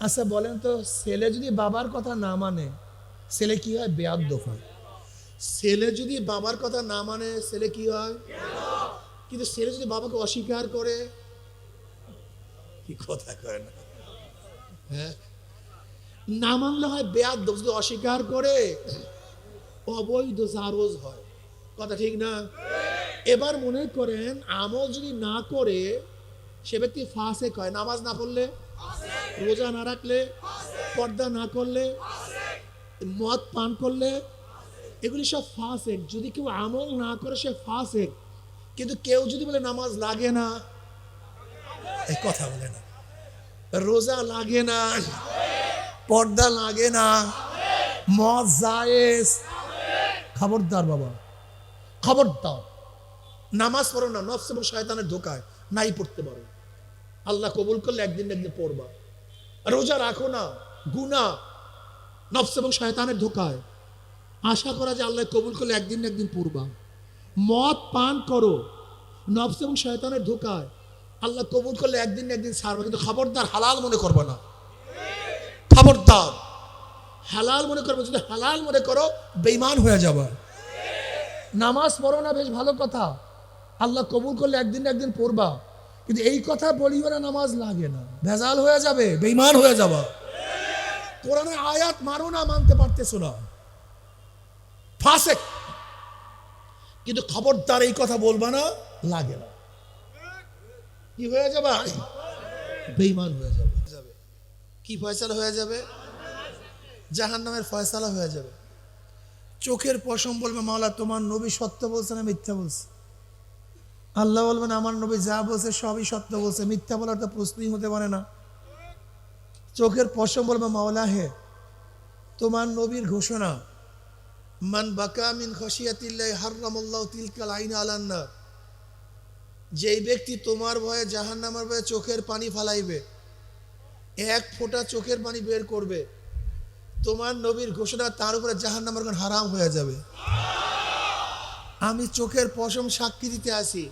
আচ্ছা বলেন তো, ছেলে যদি বাবার কথা না মানে ছেলে কি হয়? বেয়াদ্দফ। হয় ছেলে যদি বাবার কথা না মানে ছেলে কি হয়? কিন্তু ছেলে যদি বাবাকে অস্বীকার করে, কি কথা কয় না? হ্যাঁ? না মানলে হয় বেয়াদ্দফ, যদি অস্বীকার করে, অবৈধ জারোজ হয়। কথা ঠিক না? এবার মনে করেন, আমল যদি না করে, সে ব্যক্তি ফাঁসে কয়। নামাজ না পড়লে রোজা না রাখলে, পর্দা না করলে, মদ পান করলে, এগুলি সব ফাঁসেক। যদি কেউ আমল না করে, সে ফাঁসেক। কিন্তু কেউ যদি বলে, নামাজ লাগে না এই কথা বলে না। রোজা লাগে না, পর্দা লাগে না, মদ জায়েজ। খবরদার বাবা, খবরদার। নামাজ পড়ো না, নফস এবং শয়তানের ধোকায়। নাই পড়তে পারো। আল্লাহ কবুল করলে একদিন একদিন পড়বা। রোজা রাখো না গুনা নফস এবং শয়তানের ধোকায়। আশা করা যে আল্লাহ কবুল করলে একদিন না একদিন পড়বা মদ পান করো, নফস এবং শয়তানের ধোকায়। আল্লাহ কবুল করলে একদিন না একদিন ছাড়বা, কিন্তু খবরদার হালাল মনে করবে না। খবরদার হালাল মনে করবে, যদি হালাল মনে করো বেইমান হয়ে যাবা। নামাজ পড়ো না, বেশ ভালো কথা। আল্লাহ কবুল করলে একদিন না একদিন পড়বা কিন্তু এই কথা বলিও না নামাজ লাগে না। ভেজাল হয়ে যাবে বেইমান হয়ে যাবা। কোরআনে আয়াত মারো না, মানতে পারতেছো না। ফাসেক। কিন্তু খবরদার এই কথা বলবা না, লাগে না। কি হয়ে যাবে? বেইমান হয়ে যাবে। কি ফয়সালা হয়ে যাবে? জাহান নামের ফয়সালা হয়ে যাবে। চোখের পশম বলবে, মাওলা, তোমার নবী সত্য বলছে না মিথ্যা বলছে? আল্লাহ বলবেন, আমার নবী যা বলছে সবই সত্য বলছে। মিথ্যা বলার তো প্রশ্নই হতে পারে না। চোখের পশম বলবে, মাওলা হে, তোমার নবীর ঘোষণা, মান বাকা মিন খসিয়াতিল্লাহ হার্রামুল্লাহ তিলকাল আইন আলান্না যেই ব্যক্তি তোমার ভয়ে জাহান্নামের ভয়ে চোখের পানি ফালাইবে, এক ফোঁটা চোখের পানি বের করবে, তোমার নবীর ঘোষণা তার উপরে জাহান্নামের কোন হারাম হয়ে যাবে। আমি চোখের পশম সাক্ষী দিতে আসি।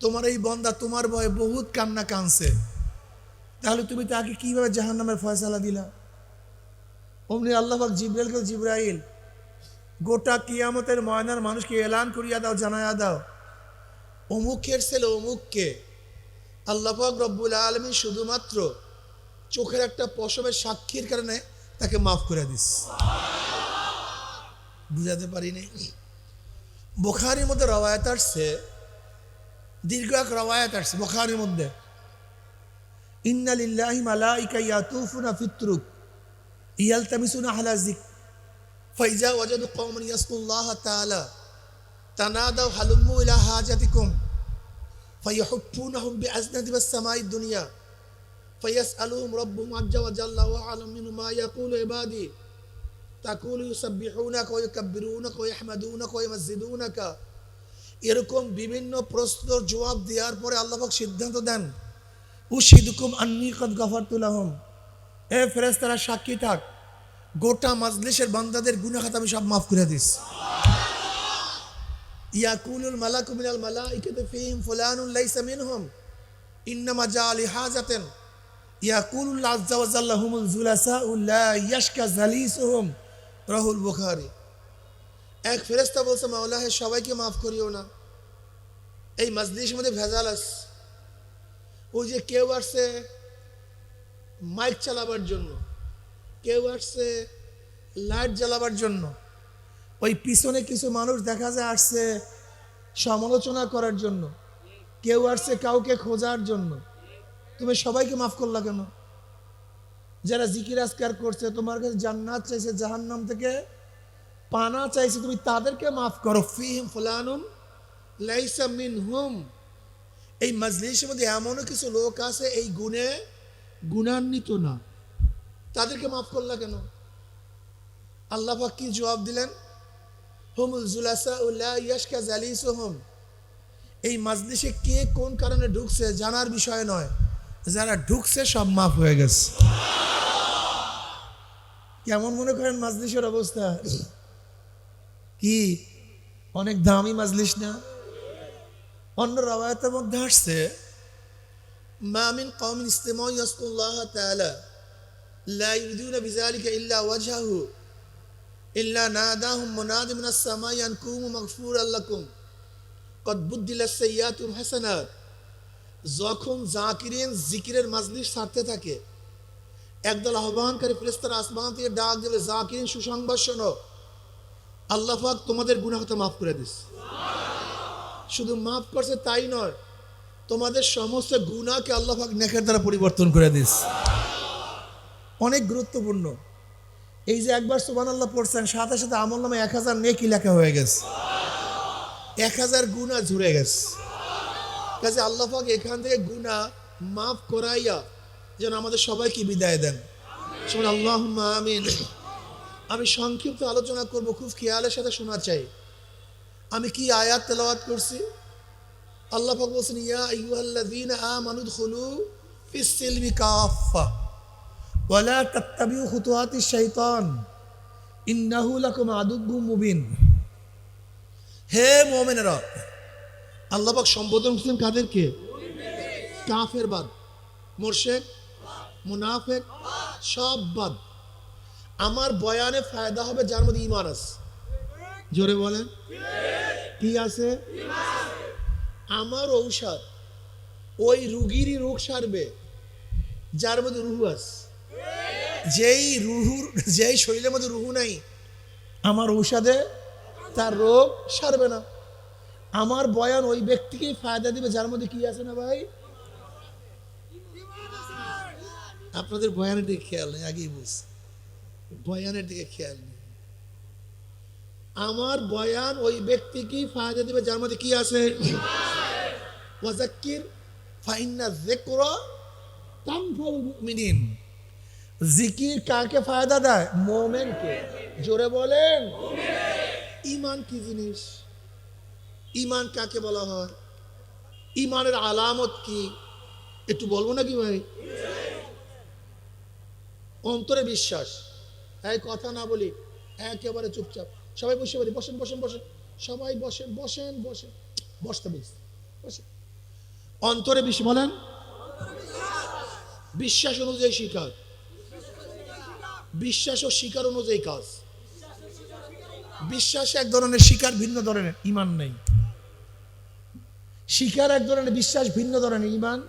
তোমার এই বন্দা তোমার ভয়ে বহুত কান্না কানছে তাহলে তুমি তাকে কীভাবে জাহান্নামের ফয়সালা দিলা? অমনি আল্লাহাক জিব্রাইলকে জিব্রাইল, গোটা কিয়ামতের ময়নার মানুষকে এলান করিয়া দাও জানায়া দাও। অমুকের ছেলে অমুককে। আল্লাহাক রব্বুল আলমী শুধুমাত্র চোখের একটা পশমের সাক্ষীর কারণে তাকে মাফ করে দিস। বুঝাতে পারিনি। বোখারির মধ্যে রওয়ায়ত আসছে দীর্ঘ এক রওয়ায়ত আসছে বোখারির মধ্যে ইন্নালিল্লাহি মালাইকা ইয়াতুফুনা ফিত্রুক ইয়ালতামিসুনা আলা যিক ফাইজা ওয়াজাদু কওমান ইয়াসকুল্লাহ তাআলা তানাদাউ হালুম্মু ইলা হাজাতিকুম ফায়াহুফুনাহুম বিআজনাতি বাস-সামাই দুনিয়া فيسألهم ربهم عز وجل وأعلم منه ما يقول عبادي تقول يسبحونك ويكبرونك ويحمدونك ويمجدونك এরকম বিভিন্ন প্রশ্নের জবাব দেওয়ার পরে আল্লাহবাক সিদ্ধান্ত দেন, উশিদুকুম আন্নি কদ গফরতুলাহম এ ফেরেস্তারা সাক্ষী থাক, গোটা মাজলিসের বান্দাদের গুনাখাত আমি সব মাফ করে দিস। ইয়াকুলুল মালাকু মিনাল মালাইকাতি ফীহিম ফুলানুন লাইসা মিনহুম। ইন্নামা জা লিহাজাতেন ইয়াকুলুল্লাহ আজ্জা ওয়াজাল্লা হুমুল জুলাসা উল্লা ইয়াশকা জালিসুহুম। রাহুল বুখারী। এক ফেরেস্তা বলছে মাওলা হে সবাইকে মাফ করিও না। এই মাজলিসের মধ্যে ভেজাল আছে। ওই যে কেউ আসছে মাইক চালাবার জন্য। কেউ আসছে লাইট জ্বালাবার জন্য। ওই পিছনে কিছু মানুষ দেখা যায় আসছে সমালোচনা করার জন্য। কেউ আসছে কাউকে খোঁজার জন্য। তুমি সবাইকে মাফ করলা কেন? যারা জিকির আজকার করছে, তোমার কাছে জান্নাত চাইছে জাহান্নাম থেকে পানা চাইছে, তুমি তাদেরকে মাফ করো। ফিহিম ফুলানুম লাইসা মিন হুম এই মজলিসের মধ্যে এমনও কিছু লোক আছে, এই গুণে গুণান্বিত না। তাদেরকে মাফ করলা কেন? আল্লাহ কি জবাব দিলেন? হুমুল জুলাসা উল্লাহ ইয়াশকা জালিস হুম এই মাজলিসে কে কোন কারণে ঢুকছে জানার বিষয় নয়। যারা ঢুকছে সব মাফ হয়ে গেছে। কেমন মনে করেন মাজলিসের অবস্থা? কি? অনেক দামি মাজলিস না? অন্য রাওয়ায়তের মধ্যে আসছে মামিন কওমিন ইস্তেমাউ ইয়াসকুল্লাহ তাআলা, লা ইউরিদুনা বিযালিকা ইল্লা ওয়াজহাহু, ইল্লা নাদাহুম মুনাদি মিনাস সামাই আন কুমু মাগফুরাল লাকুম, কদ বুদ্দিলাস সাইয়্যাতুম হাসানাত। যখন জাকিরিন জিকিরের মাজলিস ছাড়তে থাকে, একদল আহ্বানকারী ফেরেশতারা আসমান থেকে ডাক দিলে, জাকিরিন, সুসংবাদ শোনো। আল্লাহ পাক তোমাদের কথা মাফ করে দিস শুধু মাফ করছে তাই নয়, তোমাদের সমস্ত গুণাকে আল্লাহ পাক নেকের দ্বারা পরিবর্তন করে দিস অনেক গুরুত্বপূর্ণ। এই যে একবার সুবান আল্লাহ পড়ছেন, সাথে সাথে আমল নামে এক হাজার নেকি লেখা হয়ে গেছে। এক হাজার গুণা ঝুড়ে গেছে। কাজে আল্লাহ পাক এখান থেকে গুণা মাফ করাইয়া যেন আমাদের সবাইকে বিদায় দেন। আল্লাহ আমিন। আমি সংক্ষিপ্ত আলোচনা করব, খুব খেয়ালের সাথে শোনা চাই। আমি কি আয়াত তেলাওয়াত করছি? আল্লাহ পাক বলছেন, ইয়া আইয়ুহাল্লাযীনা আমানু দুখুলু ফিস সিলমি কাফা ওয়ালা তাত্তাবিউ খুতুওয়াতিশ শাইতান, ইন্নাহু লাকুম আদুব্বুম মুবিন। হে মুমিনেরা, আল্লাহ পাক সম্বোধন করছেন কাদেরকে কাফের বাদ মোরশেক মুনাফেক, সব বাদ। আমার বয়ানে ফায়দা হবে যার মধ্যে ইমান আছে। জোরে বলেন। কি আছে? আমার ঔষধ ওই রুগীরই রোগ সারবে, যার মধ্যে রুহু আছে। যেই রুহুর যেই শরীরের মধ্যে রুহু নাই, আমার ঔষধে তার রোগ সারবে না। আমার বয়ান ওই ব্যক্তিকেই ফায়দা দিবে, যার মধ্যে কি আছে না ভাই? আপনাদের বয়ানের দিকে খেয়াল নেই, আগেই বুঝছি বয়ানের দিকে খেয়াল নেই। আমার বয়ান ওই ব্যক্তিকেই ফায়দা দিবে, যার মধ্যে কি আছে? ওয়াজাক্কির ফাইন্না তানফাউল মুমিনিন। জিকির কাকে ফায়দা দেয়? জোরে বলেন। ইমান কি জিনিস? ইমান কাকে বলা হয়? ইমানের আলামত কি? একটু বলব নাকি ভাই? অন্তরে বিশ্বাস। এই কথা না বলি একেবারে চুপচাপ। সবাই বসে বলি, বসেন বসেন বসেন। সবাই বসেন বসেন বসেন। বসতে বলছি, বসেন। অন্তরে বিশ্বাস বলেন, বিশ্বাস অনুযায়ী শিকার। বিশ্বাস ও শিকার অনুযায়ী কাজ। বিশ্বাস এক ধরনের শিকার, ভিন্ন ধরনের ইমান নেই। শিকার এক ধরনের বিশ্বাস, ভিন্ন ধরনের ইমান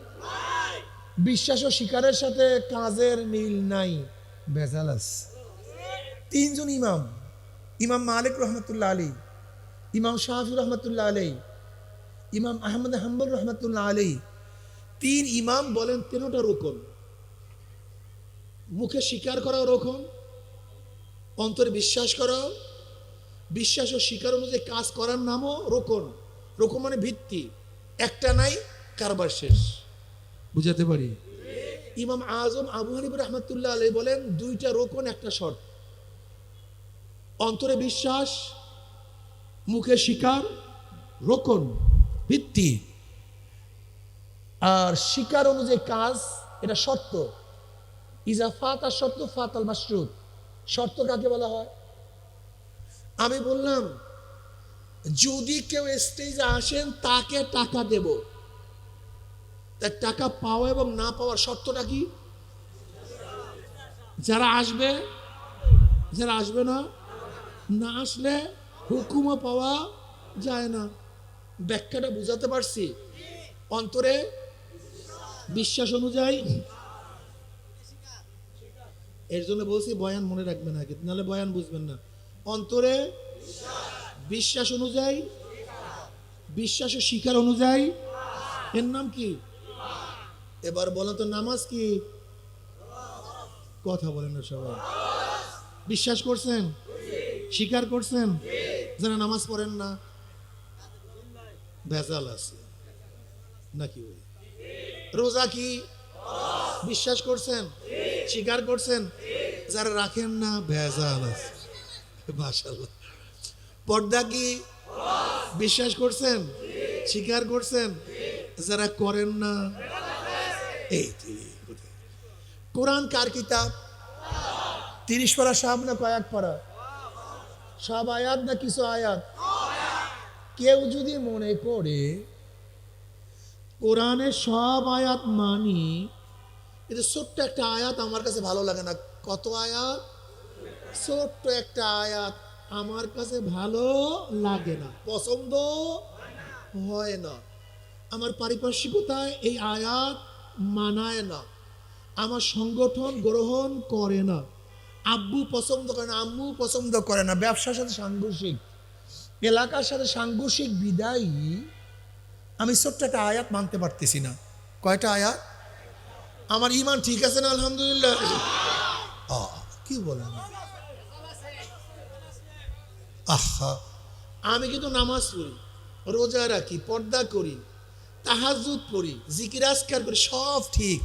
বিশ্বাস ও শিকারের সাথে কাজের মিল নাই। আছে। তিনজন ইমাম। ইমাম মালিক রহমতুল্লাহ আলী ইমাম শাহি রহমতুল্লাহ আলী ইমাম আহমদ হাম্বল রহমতুল্লাহ আলী তিন ইমাম বলেন তেরোটা রোকন। মুখে স্বীকার করাও রোকন, অন্তরে বিশ্বাস করাও। বিশ্বাস ও স্বীকার অনুযায়ী কাজ করার নামও রোকন। রোকন মানে ভিত্তি। একটা নাই, কারবার শেষ। বুঝাতে পারি? ইমাম আজম আবু হানিব রহমতুল্লাহ আলী বলেন, দুইটা রোকন, একটা শর্ত। অন্তরে বিশ্বাস, মুখে শিকার, রোকন, ভিত্তি। আর শিকার অনুযায়ী কাজ, এটা শর্ত। ইজা ফাত আর শর্ত ফাত আল মাসরুদ শর্ত কাকে বলা হয়? আমি বললাম, যদি কেউ স্টেজে আসেন, তাকে টাকা দেব। তার টাকা পাওয়া এবং না পাওয়ার শর্তটা কি? যারা আসবে যারা আসবে না না আসলে হুকুমও পাওয়া যায় না। ব্যাখ্যাটা বুঝাতে পারছি? অন্তরে বিশ্বাস অনুযায়ী। এর জন্য বলছি, বয়ান মনে রাখবেন আগে, নাহলে বয়ান বুঝবেন না। অন্তরে বিশ্বাস অনুযায়ী, বিশ্বাস ও শিকার অনুযায়ী। এর নাম কি? এবার বলেন তো, নামাজ কি? কথা বলেন না সবাই। বিশ্বাস করছেন? স্বীকার করছেন? যারা নামাজ পড়েন না, ভেজাল আছে। নাকি রোজা কি বিশ্বাস করছেন? স্বীকার করছেন? যারা রাখেন না, ভেজাল আছে। মাশাল্লাহ পর্দা কি বিশ্বাস করছেন? স্বীকার করছেন? যারা করেন না, এই কোরআন কার কিতাব? তিরিশ পারা সব না কয়েক পারা? সব আয়াত না কিছু আয়াত? কেউ যদি মনে করে কোরআনের সব আয়াত মানি, কিন্তু ছোট্ট একটা আয়াত আমার কাছে ভালো লাগে না। কত আয়াত? ছোট্ট একটা আয়াত আমার কাছে ভালো লাগে না, পছন্দ হয় না। আমার পারিপার্শ্বিকতায় এই আয়াত মানায় না, আমার সংগঠন গ্রহণ করে না। আব্বু পছন্দ করে না, আম্মু পছন্দ করে না। ব্যবসার সাথে সাংঘর্ষিক। এলাকার সাথে সাংঘর্ষিক বিদায়ী আমি ছোট্ট একটা আয়াত মানতে পারতেছি না। কয়টা আয়াত? আমার ইমান ঠিক আছে না, আলহামদুলিল্লাহ? কি বলেন? আহা। আমি কিন্তু নামাজ পড়ি, রোজা রাখি, পর্দা করি তাহাজুদ পড়ি জিকিরাজকার করি, সব ঠিক।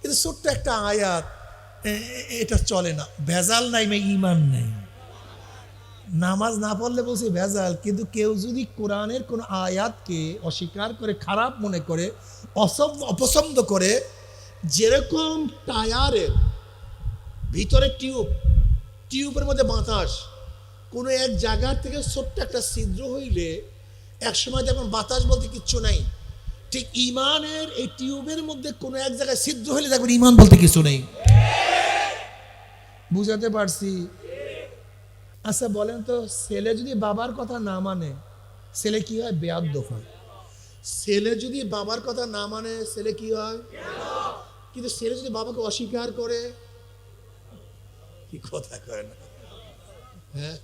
কিন্তু ছোট্ট একটা আয়াত এটা চলে না। ভেজাল নাই মে ইমান নেই। নামাজ না পড়লে বলছি ভেজাল, কিন্তু কেউ যদি কোরআনের কোনো আয়াতকে অস্বীকার করে, খারাপ মনে করে অসব অপছন্দ করে, যেরকম টায়ারের ভিতরে টিউব, টিউবের মধ্যে বাতাস, কোনো এক জায়গার থেকে ছোট্ট একটা ছিদ্র হইলে একসময় যেমন বাতাস বলতে কিচ্ছু নাই, ঠিক ইমানের এই টিউবের মধ্যে কোনো এক জায়গায় ছিদ্র হইলে দেখবেন ইমান বলতে কিছু নেই। বুঝাতে পারছি। আচ্ছা বলেন তো, ছেলে যদি বাবার কথা না মানে ছেলে কি হয়? বেয়াদ্দ হয়। ছেলে যদি বাবার কথা না মানে ছেলে কি হয়? কিন্তু ছেলে যদি বাবাকে অস্বীকার করে, কি কথা কয় না? হ্যাঁ?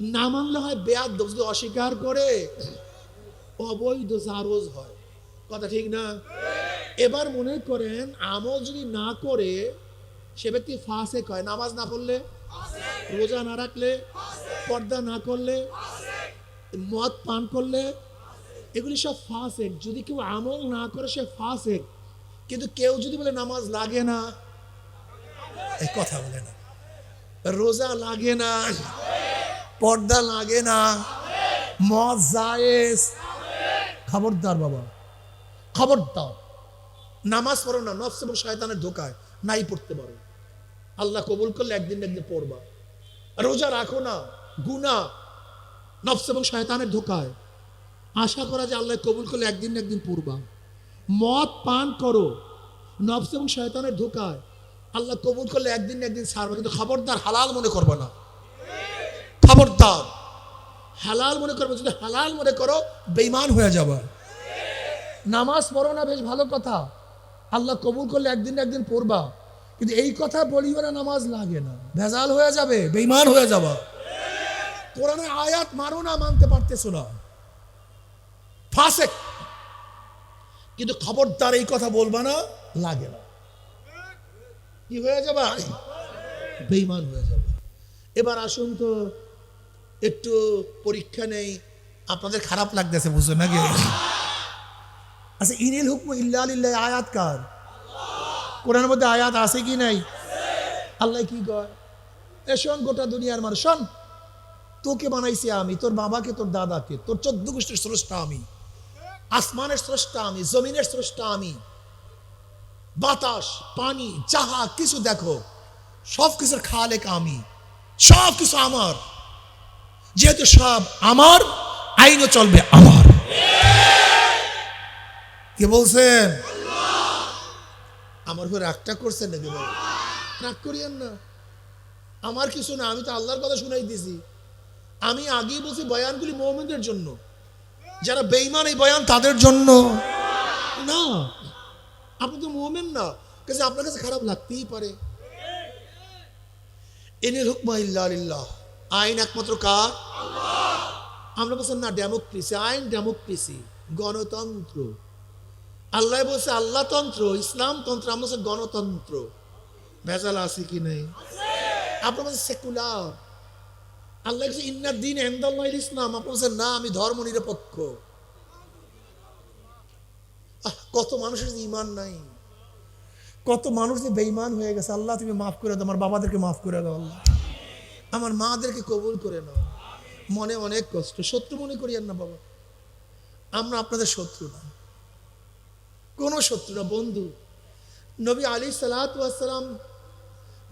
না মানলে হয় বেয়াদ্দ যদি অস্বীকার করে, অবৈধ জারোজ হয়। কথা ঠিক না? এবার মনে করেন, আমল যদি না করে সে ব্যক্তি ফাঁসে কয়। নামাজ না পড়লে? রোজা না রাখলে? পর্দা না করলে? মদ পান করলে? এগুলি সব ফাঁসেক যদি কেউ আমল না করে, সে ফাঁসেক কিন্তু কেউ যদি বলে, নামাজ লাগে না এই কথা বলে না। রোজা লাগে না, পর্দা লাগে না, মদ জায়েজ। খবরদার বাবা, খবরদার। নামাজ পড়ো না, নফস এবং শয়তানের ধোকায় নাই পড়তে পারো। আল্লাহ কবুল করলে একদিন একদিন পড়বা। রোজা রাখো না গুনা নফস এবং শয়তানের ধোকায়। আশা করা যে আল্লাহ কবুল করলে একদিন একদিন পড়বা। মদ পান করো, নফস এবং শয়তানের ধোকায়। আল্লাহ কবুল করলে একদিন একদিন ছাড়বা, কিন্তু খবরদার হালাল মনে করবে না। খবরদার হালাল মনে করবে, যদি হালাল মনে করো বেইমান হয়ে যাবে। নামাজ পড়ো না, বেশ ভালো কথা। আল্লাহ কবুল করলে একদিন একদিন পড়বা। কিন্তু এই কথা বলিও না নামাজ লাগে না। ভেজাল হয়ে যাবে বেইমান হয়ে যাবা। কোরআনের আয়াত মারো না, মানতে পারতেছো না। ফাসেক কিন্তু খবরদার এই কথা বলবা না, লাগে না। কি হয়ে যাবা? বেইমান হয়ে যাবে। এবার আসুন তো, একটু পরীক্ষা নেই। আপনাদের খারাপ লাগতেছে বুঝছ নাকি? আচ্ছা ইনিল হুকম ইল্লা আয়াত কার? কোরআনের মধ্যে আয়াত আছে কি নাই? আল্লাহ কি কয়? এ শোন, গোটা দুনিয়ার মানুষ, শোন, তোকে বানাইছি আমি, তোর বাবাকে, তোর দাদাকে, তোর চোদ্দ গোষ্ঠীর স্রষ্টা আমি, আসমানের স্রষ্টা আমি, জমিনের স্রষ্টা আমি। বাতাস, পানি, যাহা কিছু দেখো, সব কিছুর খালেক আমি, সব কিছু আমার। যেহেতু সব আমার, আইনও চলবে আমার। কে বলছেন? আমার উপর রাগটা করছেন নাকি বাবা রাগ করিয়েন না। আমার কিছু না, আমি তো আল্লাহর কথা শুনাই দিছি। আমি আগেই বলছি বয়ানগুলি মৌমিনদের জন্য। যারা বেইমান এই বয়ান তাদের জন্য। না, আপনি তো মোমেন না। কাছে আপনার কাছে খারাপ লাগতেই পারে। এনে হুকমা ইল্লাহ আইন একমাত্র কার? আমরা বলছেন না ডেমোক্রেসি, আইন ডেমোক্রেসি, গণতন্ত্র। আল্লাহ বলছে আল্লাহতন্ত্র ইসলামতন্ত্র আমরা গণতন্ত্র। ভেজাল আছে কি নেই? আপনার সেকুলার। আল্লাহ বলছে ইন্নার দিন ইসলাম। আপনার বলছে না, আমি ধর্ম নিরপেক্ষ। কত মানুষের যে ইমান নাই। কত মানুষ যে বেইমান হয়ে গেছে। আল্লাহ, তুমি মাফ করে দাও, আমার বাবাদেরকে মাফ করে দাও, আল্লাহ। আমার মাদেরকে কবুল করে নাও। মনে অনেক কষ্ট। শত্রু মনে করিয়েন না, বাবা। আমরা আপনাদের শত্রু না। কোনো শত্রু না, বন্ধু। নবী আলী সালাতাম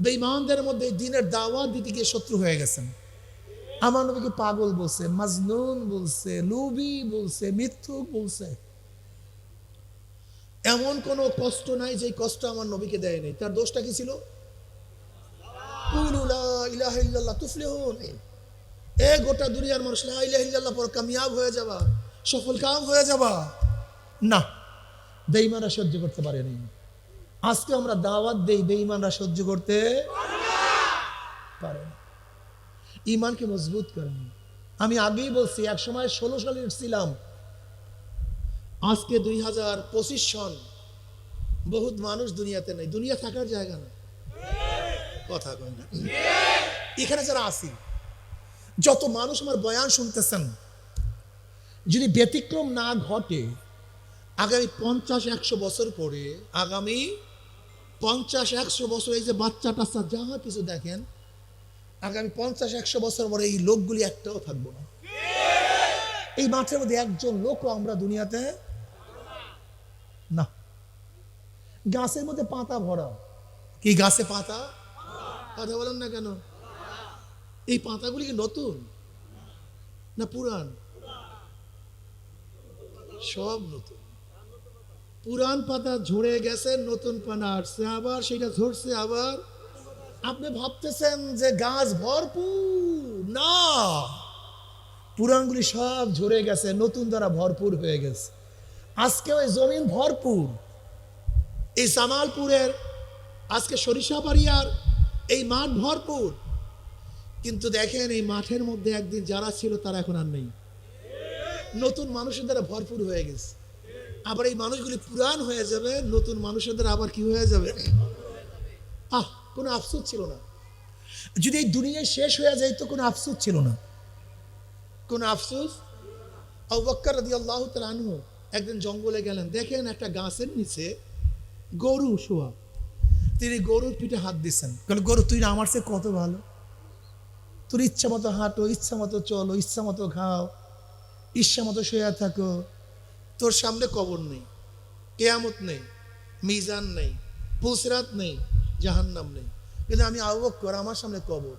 বেইমানদের মধ্যে দিনের দাওয়াত দিতে গিয়ে শত্রু হয়ে গেছেন। আমার নবীকে পাগল বলছে, মাজনুন বলছে লুবি বলছে, মিথ্যুক বলছে। এমন কোনো কষ্ট নাই যে কষ্ট আমার নবীকে দেয় নাই। তার দোষটা কি ছিল? এ গোটা দুনিয়ার মানুষ কামিয়াব হয়ে যাবা, সফল কাম হয়ে যাবা। না। বেঈমানরা সহ্য করতে পারেনি আজকে আমরা দাওয়াত দেই বেঈমানরা সহ্য করতে পারে ইমানকে মজবুত করেন। আমি আগেই বলছি এক সময় ষোলো সালে ছিলাম আজকে দুই হাজার পঁচিশ সন বহুত মানুষ দুনিয়াতে নেই। দুনিয়া থাকার জায়গা না। কথা কয় না। এখানে যারা আসি যত মানুষ আমার বয়ান শুনতেছেন, যদি ব্যতিক্রম না ঘটে আগামী পঞ্চাশ একশো বছর পরে, আগামী পঞ্চাশ একশো বছর এই যে বাচ্চা টাচ্চা যাহা কিছু দেখেন, আগামী পঞ্চাশ একশো বছর পরে এই লোকগুলি একটাও থাকব না। এই মাঠের মধ্যে একজন লোকও আমরা দুনিয়াতে না। গাছের মধ্যে পাতা ভরা। কি গাছে পাতা? কথা বলেন না কেন? এই পাতাগুলি কি নতুন? না পুরান? সব নতুন। পুরান পাতা ঝরে গেছে, নতুন পানা আসছে আবার, সেটা ঝরছে আবার। আপনি ভাবতেছেন যে গাছ ভরপুর? না! পুরাণগুলি সব ঝরে গেছে, নতুন দ্বারা ভরপুর হয়ে গেছে। আজকে ওই জমিন ভরপুর। এই সামালপুরের, আজকে সরিষা সরিষাবাড়িয়ার এই মাঠ ভরপুর। কিন্তু দেখেন, এই মাঠের মধ্যে একদিন যারা ছিল, তারা এখন আর নেই। নতুন মানুষের দ্বারা ভরপুর হয়ে গেছে। আবার এই মানুষগুলি পুরান হয়ে যাবে, নতুন মানুষের দ্বারা আবার কি হয়ে যাবে? আহ, কোনো আফসোস ছিল না। যদি এই দুনিয়ায় শেষ হয়ে যায় তো কোনো আফসোস ছিল না। কোন আফসোস? আল্লাহ আনহু একদিন জঙ্গলে গেলেন, দেখেন একটা গাছের নিচে গরু শোয়া। তিনি গরুর পিঠে হাত দিচ্ছেন। কারণ গরু, তুই না আমার চেয়ে কত ভালো? তোর ইচ্ছা মতো হাঁটো, ইচ্ছা মতো চলো, ইচ্ছা মতো খাও, ইচ্ছা মতো শুয়ে থাকো। তোর সামনে কবর নেই কেয়ামত নেই মিজান নেই পুসরাত নেই জাহান্নাম নেই কিন্তু আমি আবক্কর আমার সামনে কবর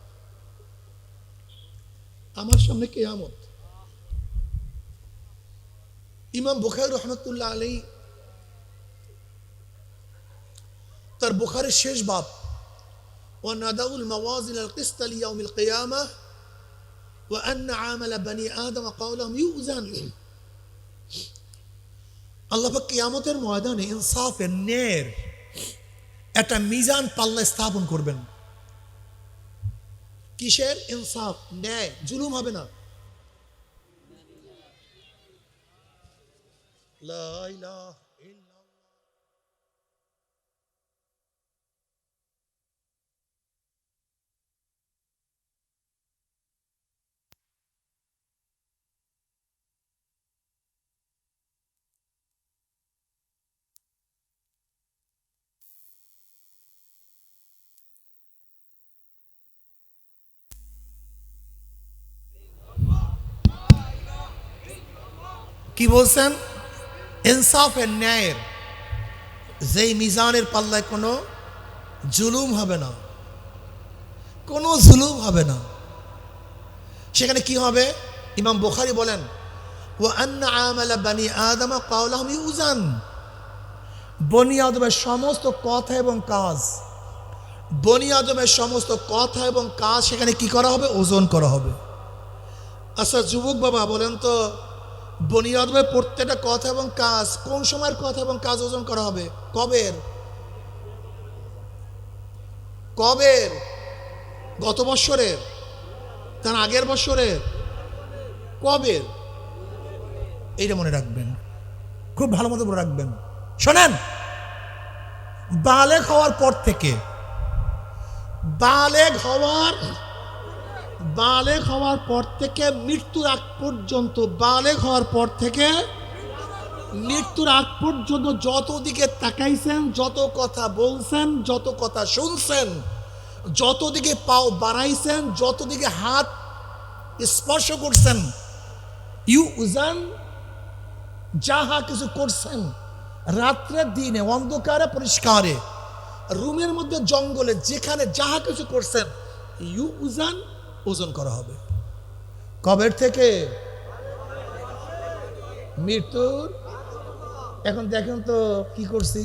আমার সামনে কেয়ামত ইমাম বুখারি রহমতুল্লাহ আলী তার বুখারের শেষ বাপ ও নাদাউল মাওয়াজিল আল কিস্ত লিয়াউম আল কিয়ামah وأن عامل بني آدم قولهم يؤذن আল্লাহ পাক কিয়ামতের ময়দানে ইনসাফের ন্যায়ের একটা মিজান পাল্লা স্থাপন করবেন। কিসের? ইনসাফ, ন্যায়, জুলুম হবে না। লা কি বলছেন? ইনসাফ ইনসাফের ন্যায়ের যেই মিজানের পাল্লায় কোনো জুলুম হবে না, কোনো জুলুম হবে না। সেখানে কি হবে? ইমাম বুখারি বলেন ও আন্না ইউজান। বনি আদমের সমস্ত কথা এবং কাজ, বনি আদমের সমস্ত কথা এবং কাজ সেখানে কি করা হবে? ওজন করা হবে। আচ্ছা যুবক বাবা বলেন তো বনি আদমের প্রত্যেকটা কথা এবং কাজ, কোন সময়ের কথা এবং কাজ ওজন করা হবে? কবের? কবের? গত বৎসরের? তার আগের বৎসরের? কবের? এইটা মনে রাখবেন। খুব ভালো মতো মনে রাখবেন। শোনেন! বালেক হওয়ার পর থেকে বালেক হওয়ার বালেগ হওয়ার পর থেকে মৃত্যুর আগ পর্যন্ত, বালেগ হওয়ার পর থেকে মৃত্যুর আগ পর্যন্ত যত দিকে তাকাইছেন, যত কথা বলছেন, যত কথা শুনছেন, যত দিকে পাও বাড়াইছেন, যত দিকে হাত স্পর্শ করছেন, ইউ উজান যাহা কিছু করছেন, রাত্রে দিনে, অন্ধকারে, পরিষ্কারে, রুমের মধ্যে, জঙ্গলে, যেখানে যাহা কিছু করছেন, ইউ উজান ওজন করা হবে। কবের থেকে? মৃত্যুর? এখন দেখেন তো কি করছি।